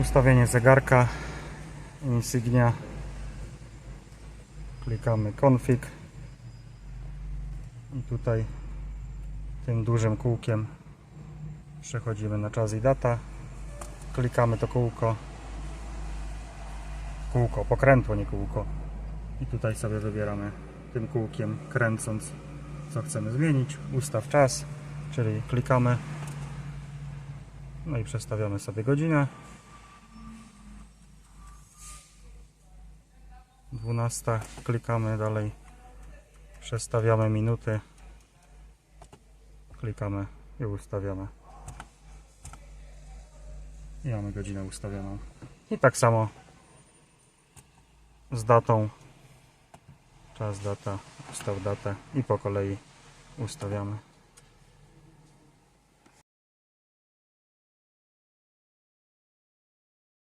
ustawienie zegarka insignia. Klikamy config. I tutaj tym dużym kółkiem przechodzimy na czas i data. Klikamy to kółko. Kółko, pokrętło nie kółko. I tutaj sobie wybieramy tym kółkiem kręcąc co chcemy zmienić. Ustaw czas czyli klikamy. No i przestawiamy sobie godzinę 12 klikamy dalej. Przestawiamy minuty. Klikamy i ustawiamy. I mamy godzinę ustawioną. I tak samo z datą. Czas, data, ustaw datę i po kolei ustawiamy